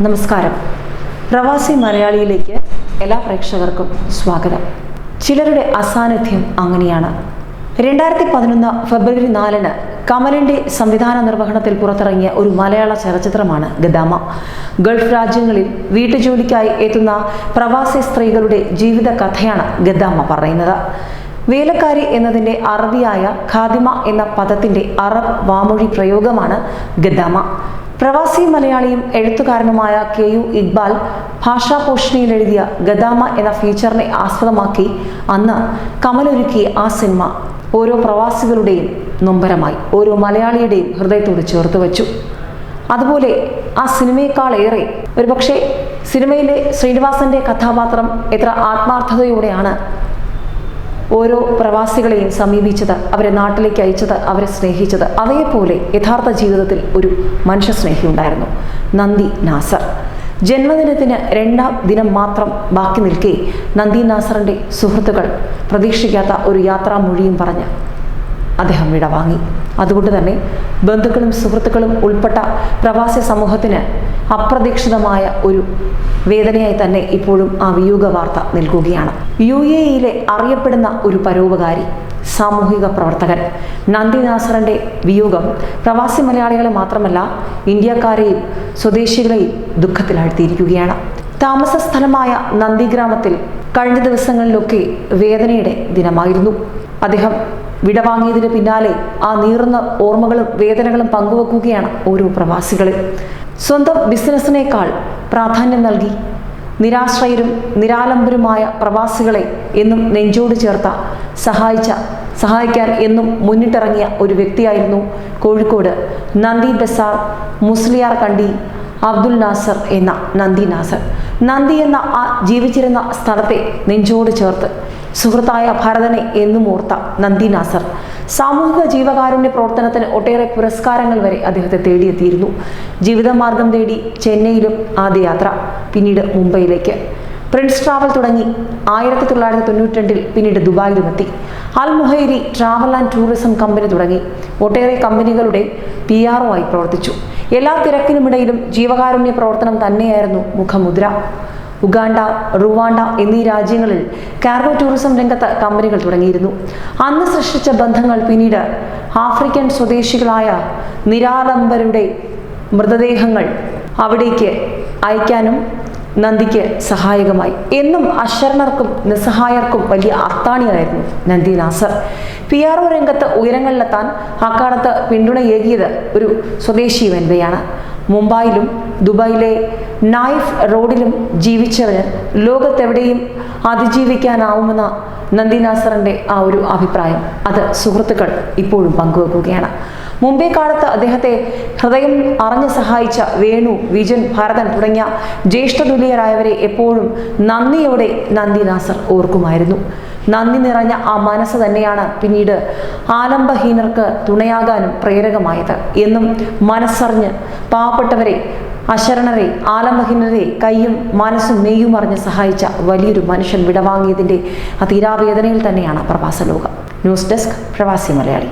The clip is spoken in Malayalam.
നമസ്കാരം. പ്രവാസി മലയാളിയിലേക്ക് എല്ലാ പ്രേക്ഷകർക്കും സ്വാഗതം. ചിലരുടെ അസാന്നിധ്യം അങ്ങനെയാണ്. രണ്ടായിരത്തി പതിനൊന്ന് ഫെബ്രുവരി നാലിന് കമലിന്റെ സംവിധാന നിർവഹണത്തിൽ പുറത്തിറങ്ങിയ ഒരു മലയാള ചലച്ചിത്രമാണ് ഗദാമ. ഗൾഫ് രാജ്യങ്ങളിൽ വീട്ടുജോലിക്കായി എത്തുന്ന പ്രവാസി സ്ത്രീകളുടെ ജീവിത കഥയാണ് ഗദാമ പറയുന്നത്. വേലക്കാരി എന്നതിന്റെ അറബിയായ ഖാദിമ എന്ന പദത്തിന്റെ അറബ് വാമൊഴി പ്രയോഗമാണ് ഗദാമ. പ്രവാസി മലയാളിയും എഴുത്തുകാരനുമായ കെ യു ഇക്ബാൽ ഭാഷാ ഭാഷാപോഷണിയിൽ എഴുതിയ ഗദാമ എന്ന ഫീച്ചറിനെ ആസ്പദമാക്കി അന്ന് കമലൊരുക്കിയ ആ സിനിമ ഓരോ പ്രവാസികളുടെയും നൊമ്പരമായി ഓരോ മലയാളിയുടെയും ഹൃദയത്തോട് ചേർത്ത് വച്ചു. അതുപോലെ ആ സിനിമയെക്കാളേറെ ഒരുപക്ഷെ സിനിമയിലെ ശ്രീനിവാസന്റെ കഥാപാത്രം എത്ര ആത്മാർത്ഥതയോടെയാണ് ഓരോ പ്രവാസികളെയും സമീപിച്ചത് അവരെ നാട്ടിലേക്ക് അയച്ചത് അവരെ സ്നേഹിച്ചത്. അതേപോലെ യഥാർത്ഥ ജീവിതത്തിൽ ഒരു മനുഷ്യസ്നേഹി ഉണ്ടായിരുന്നു. നന്ദി നാസർ. ജന്മദിനത്തിന് രണ്ടാം ദിനം മാത്രം ബാക്കി നിൽക്കെ നന്ദി നാസറിന്റെ സുഹൃത്തുക്കൾ പ്രതീക്ഷിക്കാത്ത ഒരു യാത്രാമൊഴിയും പറഞ്ഞ് അദ്ദേഹം വിടവാങ്ങി അതുകൊണ്ട് തന്നെ ബന്ധുക്കളും സുഹൃത്തുക്കളും ഉൾപ്പെട്ട പ്രവാസി സമൂഹത്തിന് അപ്രതീക്ഷിതമായ ഒരു വേദനയായി തന്നെ ഇപ്പോഴും ആ വിയോഗ വാർത്ത നൽകുകയാണ് യു എ ഇയിലെ അറിയപ്പെടുന്ന ഒരു പരോപകാരി സാമൂഹിക പ്രവർത്തകൻ നന്ദി നാസറിന്റെ വിയോഗം പ്രവാസി മലയാളികളെ മാത്രമല്ല ഇന്ത്യക്കാരെയും സ്വദേശികളെയും ദുഃഖത്തിലാഴ്ത്തിയിരിക്കുകയാണ്. താമസ സ്ഥലമായ നന്ദി ഗ്രാമത്തിൽ കഴിഞ്ഞ ദിവസങ്ങളിലൊക്കെ വേദനയുടെ ദിനമായിരുന്നു. അദ്ദേഹം വിടവാങ്ങിയതിന് പിന്നാലെ ആ നീറുന്ന ഓർമ്മകളും വേദനകളും പങ്കുവെക്കുകയാണ് ഓരോ പ്രവാസികളെ. സ്വന്തം ബിസിനസ്സിനേക്കാൾ പ്രാധാന്യം നൽകി നിരാശ്രയരും നിരാലംബരുമായ പ്രവാസികളെ എന്നും നെഞ്ചോട് ചേർത്ത സഹായിച്ച സഹായിക്കാൻ എന്നും മുന്നിട്ടിറങ്ങിയ ഒരു വ്യക്തിയായിരുന്നു കോഴിക്കോട് നന്ദി ബസാർ മുസ്ലിയാർ കണ്ടി അബ്ദുൽ നാസർ എന്ന നന്ദി നാസർ. നന്ദി എന്ന ആ ജീവിച്ചിരുന്ന സ്ഥലത്തെ നെഞ്ചോട് ചേർത്ത് സുഹൃത്തായ ഭരതനെ എന്നും ഓർത്ത നന്ദി നാസർ. സാമൂഹിക ജീവകാരുണ്യ പ്രവർത്തനത്തിന് ഒട്ടേറെ പുരസ്കാരങ്ങൾ വരെ അദ്ദേഹത്തെ തേടിയെത്തിയിരുന്നു. ജീവിതമാർഗം തേടി ചെന്നൈയിലും ആദ്യ യാത്ര പിന്നീട് മുംബൈയിലേക്ക്. പ്രിൻസ് ട്രാവൽ തുടങ്ങി ആയിരത്തി തൊള്ളായിരത്തി തൊണ്ണൂറ്റി രണ്ടിൽ പിന്നീട് ദുബായിലുമെത്തി. Al Muhairi travel and tourism company തുടങ്ങി ഒട്ടേറെ കമ്പനികളുടെ പി ആർ ആയി പ്രവർത്തിച്ചു. എല്ലാ തിരക്കിനുമിടയിലും ജീവകാരുണ്യ പ്രവർത്തനം തന്നെയായിരുന്നു മുഖമുദ്ര. ഉഗാണ്ട റുവാണ്ട എന്നീ രാജ്യങ്ങളിൽ കാർഗോ ടൂറിസം രംഗത്ത് കമ്പനികൾ തുടങ്ങിയിരുന്നു. അന്ന് സൃഷ്ടിച്ച ബന്ധങ്ങൾ പിന്നീട് ആഫ്രിക്കൻ സ്വദേശികളായ നിരാലംബരുടെ മൃതദേഹങ്ങൾ അവിടേക്ക് അയക്കാനും നന്ദിക്ക് സഹായകമായി. എന്നും അശരണർക്കും നിസ്സഹായർക്കും വലിയ അത്താണിയായിരുന്നു നന്ദി നാസർ. പി ആർ ഒ രംഗത്ത് ഉയരങ്ങളിലെത്താൻ അക്കാലത്ത് പിന്തുണയേകിയത് ഒരു സ്വദേശി വനിതയാണ്. മുംബൈയിലും ദുബായിലെ നൈഫ് റോഡിലും ജീവിച്ചവന് ലോകത്തെവിടെയും അതിജീവിക്കാനാവുമെന്ന നന്ദിനാസറിന്റെ ആ ഒരു അഭിപ്രായം. അത് സുഹൃത്തുക്കൾ ഇപ്പോഴും പങ്കുവെക്കുകയാണ്. മുംബൈ കാലത്ത് അദ്ദേഹത്തെ ഹൃദയം അറിഞ്ഞ് സഹായിച്ച വേണു വിജൻ ഭാരതൻ തുടങ്ങിയ ജ്യേഷ്ഠതുല്യരായവരെ എപ്പോഴും നന്ദിയോടെ നന്ദി നാസർ ഓർക്കുമായിരുന്നു. നന്ദി നിറഞ്ഞ ആ മനസ്സ് തന്നെയാണ് പിന്നീട് ആലംബഹീനർക്ക് തുണയാകാനും പ്രേരകമായത്. എന്നും മനസ്സറിഞ്ഞ് പാവപ്പെട്ടവരെ അശരണരെ ആലംബഹീനരെ കൈയും മനസ്സും നെയ്യും അറിഞ്ഞ് സഹായിച്ച വലിയൊരു മനുഷ്യൻ വിടവാങ്ങിയതിന്റെ ആ തീരാവേദനയിൽ തന്നെയാണ് പ്രവാസ ലോകം ന്യൂസ് ഡെസ്ക് പ്രവാസി മലയാളി.